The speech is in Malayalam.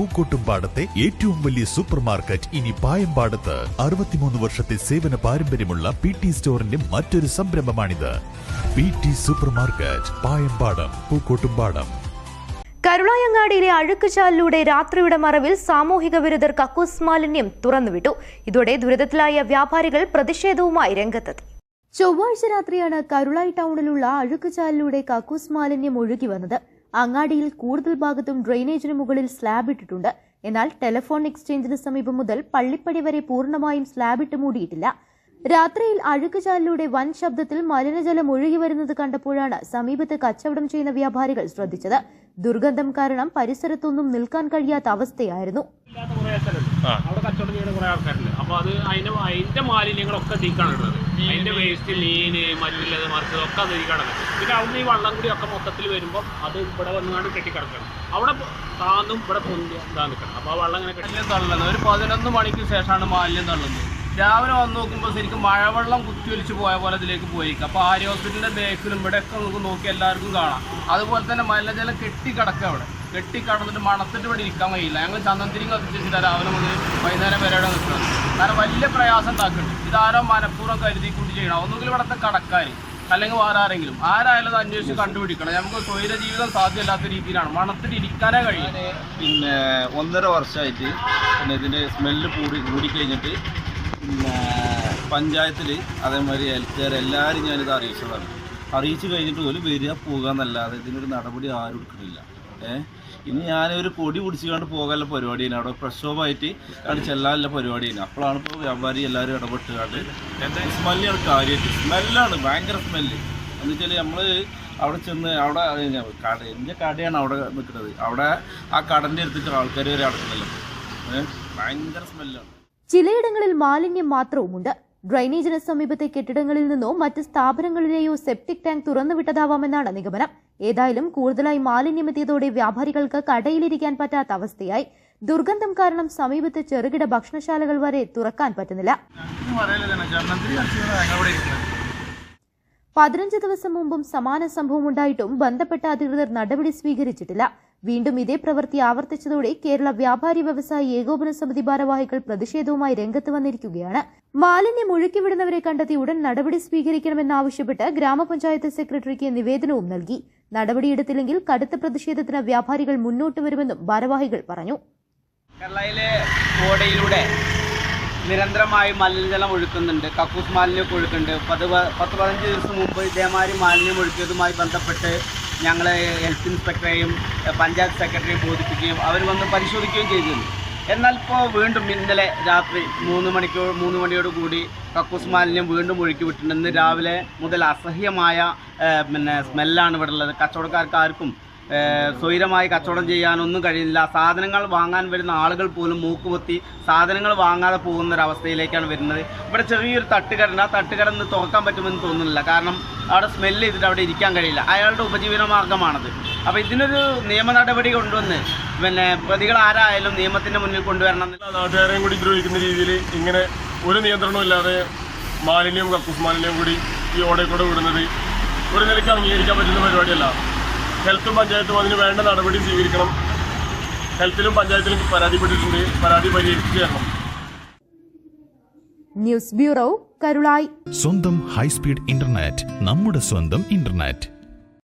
പൂക്കോട്ടുംപാടത്തെ ഏറ്റവും വലിയ സൂപ്പർ മാർക്കറ്റ് ഇനി പായമ്പാടത്ത്. അറുപത്തിമൂന്ന് വർഷത്തെ സേവന പാരമ്പര്യമുള്ള പി ടി സ്റ്റോറിന്റെ മറ്റൊരു സംരംഭമാണിത്. P T supermarket Payambadam Pookkottumpadam. കരുളായങ്ങാടിയിലെ അഴുക്കുചാലിലൂടെ രാത്രിയുടെ മറവിൽ സാമൂഹിക വിരുദ്ധർ കക്കൂസ് മാലിന്യം തുറന്നുവിട്ടു. ഇതോടെ ദുരിതത്തിലായ വ്യാപാരികൾ പ്രതിഷേധവുമായി രംഗത്തെത്തി. ചൊവ്വാഴ്ച രാത്രിയാണ് കരുളായി ടൗണിലുള്ള അഴുക്കുചാലിലൂടെ കക്കൂസ് മാലിന്യം ഒഴുകി വന്നത്. അങ്ങാടിയിൽ കൂടുതൽ ഭാഗത്തും ഡ്രെയിനേജിന് മുകളിൽ സ്ലാബ് ഇട്ടിട്ടുണ്ട്. എന്നാൽ ടെലഫോൺ എക്സ്ചേഞ്ചിന് സമീപം മുതൽ പള്ളിപ്പടി വരെ പൂർണമായും സ്ലാബ് ഇട്ട് മൂടിയിട്ടില്ല. രാത്രിയിൽ അഴുക്കുചാലിലൂടെ വൻ ശബ്ദത്തിൽ മലിനജലം ഒഴുകി വരുന്നത് കണ്ടപ്പോഴാണ് സമീപത്ത് കച്ചവടം ചെയ്യുന്ന വ്യാപാരികൾ ശ്രദ്ധിച്ചത്. ദുർഗന്ധം കാരണം പരിസരത്തൊന്നും നിൽക്കാൻ കഴിയാത്ത അവസ്ഥയായിരുന്നു. അവിടെ കച്ചവടം ചെയ്യുന്ന കുറെ ആൾക്കാരുണ്ട്. അപ്പൊ അത് അതിന്റെ അതിന്റെ മാലിന്യങ്ങളൊക്കെ തീക്കാണ് ഇടുന്നത്. വേസ്റ്റ് ലീന് മറ്റുള്ളത് മറിച്ചത് ഒക്കെ അത് കിടക്കും പിന്നെ അവിടുന്ന് ഈ വള്ളം കൂടി ഒക്കെ മൊത്തത്തിൽ വരുമ്പോൾ അത് ഇവിടെ വന്നുകൊണ്ട് കെട്ടിക്കിടക്കണം. അവിടെ താന്നും ഇവിടെ പൊന്തി ഇതാ നിൽക്കണം അപ്പൊ ആ വള്ളം ഇങ്ങനെ കെട്ടി മാലിന്യം തള്ളുന്നത്. ഒരു പതിനൊന്ന് മണിക്ക് ശേഷമാണ് മാലിന്യം തള്ളുന്നത്. രാവിലെ വന്ന് നോക്കുമ്പോൾ ശരിക്കും മഴവെള്ളം കുത്തിയൊലിച്ച് പോയ പോലെ ഇതിലേക്ക് പോയിരിക്കും അപ്പോൾ ആര്യ ഹോസ്പിറ്റലിന്റെ ബേക്കിലും ഇവിടെയൊക്കെ നമുക്ക് നോക്കി എല്ലാവർക്കും കാണാം. അതുപോലെ തന്നെ മലിനജലം കെട്ടിക്കിടക്കുക അവിടെ. കെട്ടിക്കടന്നിട്ട് മണത്തിട്ട് ഇവിടെ ഇരിക്കാൻ കഴിയില്ല. ഞങ്ങൾ ചന്ദനത്തിരി കത്തിച്ചിട്ട് രാവിലെ മുതൽ വൈകുന്നേരം വരെ ഇവിടെ നിൽക്കുന്നത് കാരണം വലിയ പ്രയാസം ഉണ്ടാക്കുന്നുണ്ട്. ഇതാരോ മനഃപൂർവം കരുതി കൂട്ടി ചെയ്യണം. ഒന്നുകിൽ ഇവിടുത്തെ കടക്കാർ അല്ലെങ്കിൽ വേറെ ആരെങ്കിലും. ആരായാലും അത് അന്വേഷിച്ച് കണ്ടുപിടിക്കണം. നമുക്ക് സ്വൈര ജീവിതം സാധ്യമല്ലാത്ത രീതിയിലാണ്. മണത്തിൽ ഇരിക്കാനേ കഴിയും. പിന്നെ ഒന്നര വർഷമായിട്ട് പിന്നെ ഇതിന്റെ സ്മെല്ല് കൂടി കൂടിക്കഴിഞ്ഞിട്ട് പിന്നെ പഞ്ചായത്തിൽ അതേമാതിരി ഹെൽത്തുകാർ എല്ലാവരും ഞാനിത് അറിയിച്ചതാണ്. അറിയിച്ചു കഴിഞ്ഞിട്ട് പോലും വരിക പോകുക എന്നല്ലാതെ ഇതിനൊരു നടപടി ആരും എടുക്കുന്നില്ല. ഇനി ഞാനൊരു കൊടി പിടിച്ചുകൊണ്ട് പോകാനുള്ള പരിപാടിയാണ്. അവിടെ പ്രക്ഷോഭമായിട്ട് അവിടെ ചെല്ലാനുള്ള പരിപാടിയാണ്. അപ്പോഴാണ് ഇപ്പോൾ വ്യാപാരി എല്ലാവരും ഇടപെട്ടുകൊണ്ട്. സ്മെല്ലാണ് കാര്യമായിട്ട്. സ്മെല്ലാണ് ഭയങ്കര സ്മെല്ല് എന്ന് വെച്ചാൽ നമ്മൾ അവിടെ ചെന്ന് അവിടെ കട എന്റെ കടയാണ് അവിടെ നിൽക്കുന്നത്. അവിടെ ആ കടന്റെ അടുത്തിട്ട് ആൾക്കാർ വരെ അടക്കുന്നില്ല ഭയങ്കര സ്മെല്ലാണ് ചിലയിടങ്ങളിൽ മാലിന്യം മാത്രവുമുണ്ട്. ഡ്രൈനേജിന് സമീപത്തെ കെട്ടിടങ്ങളിൽ നിന്നോ മറ്റ് സ്ഥാപനങ്ങളിലെയോ സെപ്റ്റിക് ടാങ്ക് തുറന്നുവിട്ടതാവാമെന്നാണ് നിഗമനം. ഏതായാലും കൂടുതലായി മാലിന്യമെത്തിയതോടെ വ്യാപാരികൾക്ക് കടയിലിരിക്കാൻ പറ്റാത്ത അവസ്ഥയായി. ദുർഗന്ധം കാരണം സമീപത്ത് ചെറുകിട ഭക്ഷണശാലകൾ വരെ തുറക്കാൻ പറ്റുന്നില്ല. പതിനഞ്ച് ദിവസം മുമ്പും സമാന സംഭവം ഉണ്ടായിട്ടും ബന്ധപ്പെട്ട അധികൃതർ നടപടി സ്വീകരിച്ചിട്ടില്ല. വീണ്ടും ഇതേ പ്രവൃത്തി ആവർത്തിച്ചതോടെ കേരള വ്യാപാരി വ്യവസായി ഏകോപന സമിതി ഭാരവാഹികൾ പ്രതിഷേധവുമായി രംഗത്ത് വന്നിരിക്കുകയാണ്. മാലിന്യം ഒഴുക്കിവിടുന്നവരെ കണ്ടെത്തി ഉടൻ നടപടി സ്വീകരിക്കണമെന്നാവശ്യപ്പെട്ട് ഗ്രാമപഞ്ചായത്ത് സെക്രട്ടറിക്ക് നിവേദനവും നൽകി. നടപടിയെടുത്തില്ലെങ്കിൽ കടുത്ത പ്രതിഷേധത്തിന് വ്യാപാരികൾ മുന്നോട്ട് വരുമെന്നും ഭാരവാഹികൾ പറഞ്ഞു. കേരളയിലെ നിരന്തരമായി മലിനജലം ഒഴുക്കുന്നുണ്ട്. കക്കൂസ് മാലിന്യമൊക്കെ ഒഴുക്കുന്നുണ്ട്. പത്ത് പത്ത് പതിനഞ്ച് ദിവസം മുമ്പ് ഇതേമാതിരി മാലിന്യം ഒഴുക്കിയതുമായി ബന്ധപ്പെട്ട് ഞങ്ങൾ ഹെൽത്ത് ഇൻസ്പെക്ടറെയും പഞ്ചായത്ത് സെക്രട്ടറിയെയും ബോധിപ്പിക്കുകയും അവർ വന്ന് പരിശോധിക്കുകയും ചെയ്തിരുന്നു. എന്നാൽ ഇപ്പോൾ വീണ്ടും ഇന്നലെ രാത്രി മൂന്ന് മണിക്കോ മൂന്ന് മണിയോട് കൂടി കക്കൂസ് മാലിന്യം വീണ്ടും ഒഴുക്കി വിട്ടിട്ടുണ്ട്. ഇന്ന് രാവിലെ മുതൽ അസഹ്യമായ പിന്നെ സ്മെല്ലാണ് ഇവിടെ ഉള്ളത്. കച്ചവടക്കാർക്ക് ആർക്കും സ്വൈരമായി കച്ചവടം ചെയ്യാനൊന്നും കഴിയില്ല സാധനങ്ങൾ വാങ്ങാൻ വരുന്ന ആളുകൾ പോലും മൂക്കുപൊത്തി സാധനങ്ങൾ വാങ്ങാതെ പോകുന്ന ഒരു അവസ്ഥയിലേക്കാണ് വരുന്നത്. ഇവിടെ ചെറിയൊരു തട്ടുകടണ്ട് ആ തട്ടുകടന്ന് തുറക്കാൻ പറ്റുമെന്ന് തോന്നുന്നില്ല. കാരണം അവിടെ സ്മെല്ല് ചെയ്തിട്ട് അവിടെ ഇരിക്കാൻ കഴിയില്ല. അയാളുടെ ഉപജീവന മാർഗമാണത് അപ്പോൾ ഇതിനൊരു നിയമ നടപടി കൊണ്ടുവന്ന് പിന്നെ പ്രതികൾ ആരായാലും നിയമത്തിന്റെ മുന്നിൽ കൊണ്ടുവരണം നാട്ടുകാരെയും കൂടി ദ്രോഹിക്കുന്ന രീതിയിൽ ഇങ്ങനെ ഒരു നിയന്ത്രണവും ഇല്ലാതെ മാലിന്യവും കക്കൂസ് മാലിന്യവും കൂടി ഈ ഓടയിൽ കൂടെ വിടുന്നത് ഒരു നിലയ്ക്ക് അംഗീകരിക്കാൻ പറ്റുന്ന പരിപാടിയല്ല. ഹെൽത്തും പഞ്ചായത്തും അതിന് വേണ്ട നടപടി സ്വീകരിക്കണം. ഹെൽത്തിലും പഞ്ചായത്തിലും പരാതിപ്പെട്ടിട്ടുണ്ട്. പരാതി പരിഹരിച്ചു തരണം ന്യൂസ് ബ്യൂറോ കരുളായി. സ്വന്തം ഹൈസ്പീഡ് ഇന്റർനെറ്റ് നമ്മുടെ സ്വന്തം ഇന്റർനെറ്റ്.